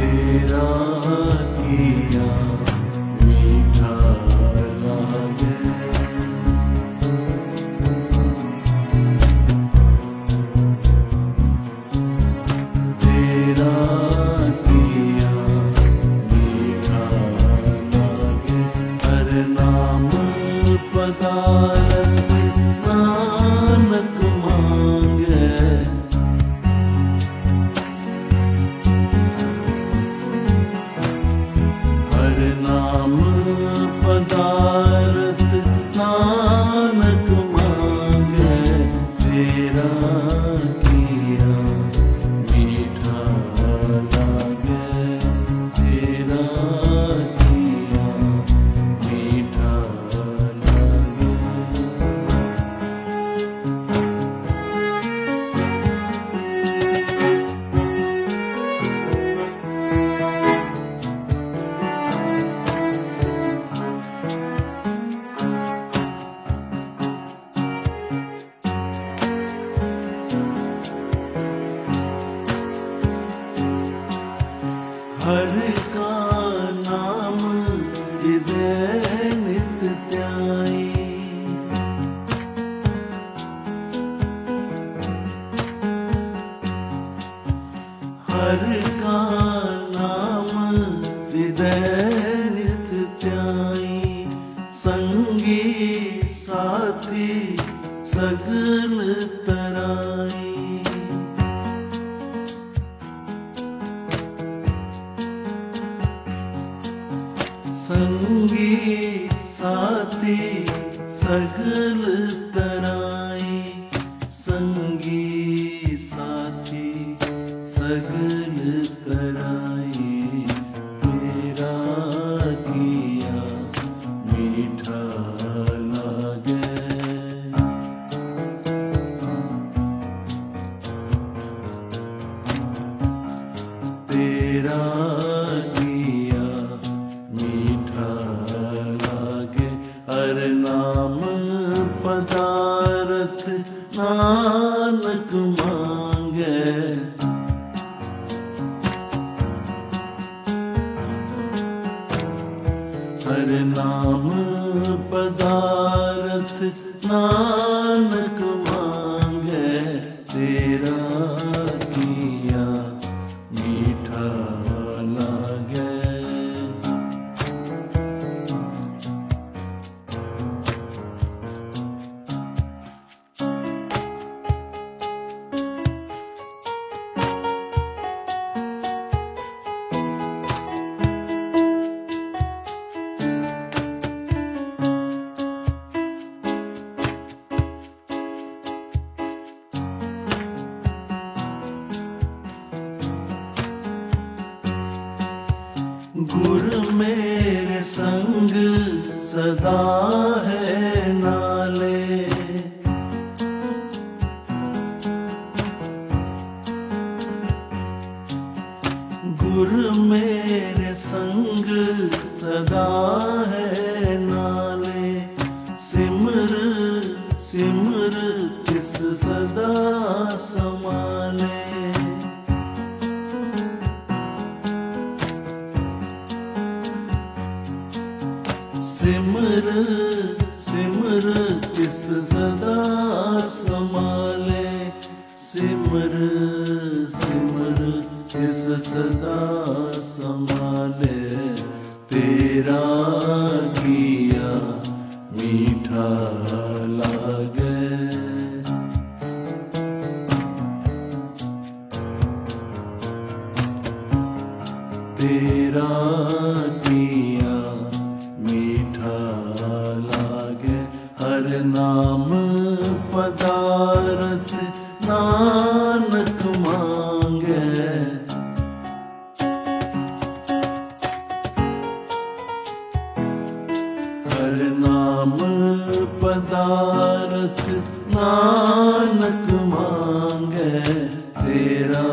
ਤੇਰਾ ਕੀਆ ਮੀਠਾ ਲਾਗੇ। ਤੇਰਾ ਕੀਆ ਮੀਠਾ ਲਾਗੇ। ਹਰ ਨਾਮ ਪਦਾਰਥ ਨਿਤ ਧਿਆਈ ਹਰ ਕਾ ਨਾਮ ਹਿਦੇ ਨਿਤ ਧਿਆਈ ਸੰਗੀ ਸਾਥੀ ਸਗਲ ਤਰਾਈ ਸੰਗੀ ਸਾਥੀ ਸਗਲ ਤਰਾਈ ਸੰਗੀ ਸਾਥੀ ਨਾਨਕ ਮੰਗੇ। ਹਰ ਨਾਮ ਪਦਾਰਥ ਨਾਨਕ ਗੁਰ ਮੇਰੇ ਸੰਗ ਸਦਾ ਹੈ ਨਾਲੇ ਗੁਰ ਮੇਰੇ ਸੰਗ ਸਦਾ ਹੈ ਨਾਲੇ ਸਿਮਰ ਸਿਮਰ ਤਿਸ ਸਦਾ ਸਮਾਲੇ ਸਿਮਰ ਸਿਮਰ ਤਿਸ ਸਦਾ ਸਮਾਲੇ ਸਿਮਰ ਸਿਮਰ ਤਿਸ ਸਦਾ ਸਮਾਲੇ ਤੇਰਾ ਕੀਆ ਮੀਠਾ ਲਾਗੇ ਪਦਾਰਥ ਨਾਨਕ ਮੰਗੇ ਤੇਰਾ